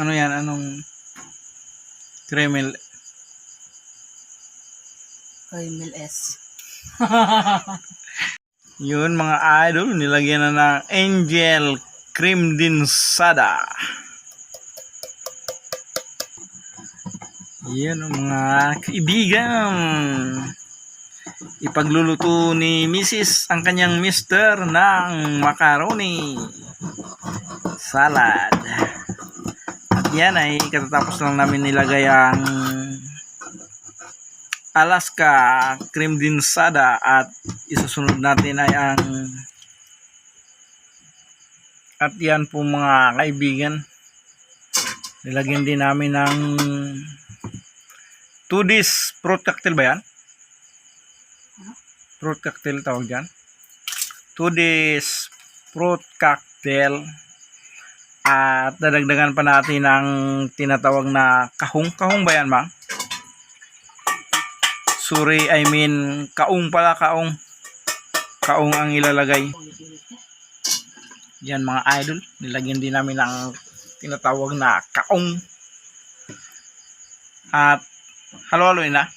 Ano yan? Anong Kremel? Caramel S. Yun mga idol, nilagyan na ng Angel Cream Dinsada. Yan ang mga kaibigan. Ipagluluto ni Mrs. ang kanyang mister ng macaroni salad. Yan ay katatapos lang namin nilagay ang Alaska cream dinsada at isusunod natin ay ang at yan po mga kaibigan nilagyan din namin ng 2 days fruit cocktail ba yan? fruit cocktail tawag dyan 2 days fruit cocktail at dadagdagan pa natin ang tinatawag na kahong kahong ba yan bang? Sorry, I mean, kaong pala, kaong. Kaong ang ilalagay. Yan mga idol. Nilagyan din namin ng tinatawag na kaong. At halo-haloy na.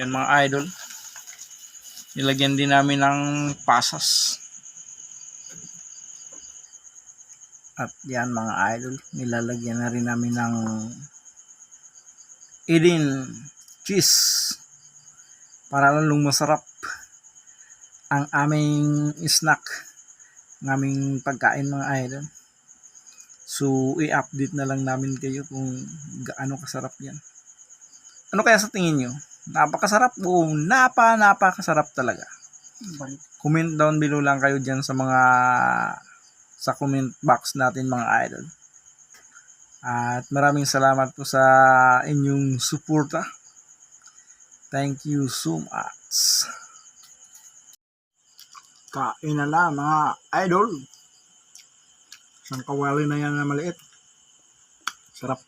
Yan mga idol. Nilagyan din namin ng pasas. At yan mga idol. Nilalagyan na rin namin ng Eden cheese para lalong masarap ang aming snack ng aming pagkain mga idol. So i-update na lang namin kayo kung gaano kasarap yan. Ano kaya sa tingin nyo? Napakasarap o napa napakasarap talaga comment down below lang kayo dyan sa mga sa comment box natin mga idol at maraming salamat po sa inyong suporta. Thank you so much. Kain na lang mga idol. Isang kawali na yan na maliit. Sarap.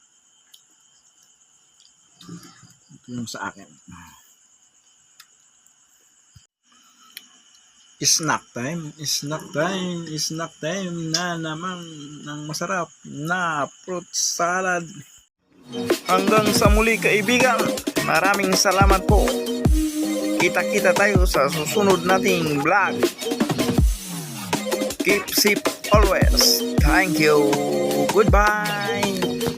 Ito yung sa akin. Snack time, snack time, snack time na naman ng masarap na fruit salad. Hanggang sa muli kaibigan, maraming salamat po. Kita-kita tayo sa susunod nating vlog. Keep safe always. Thank you. Goodbye.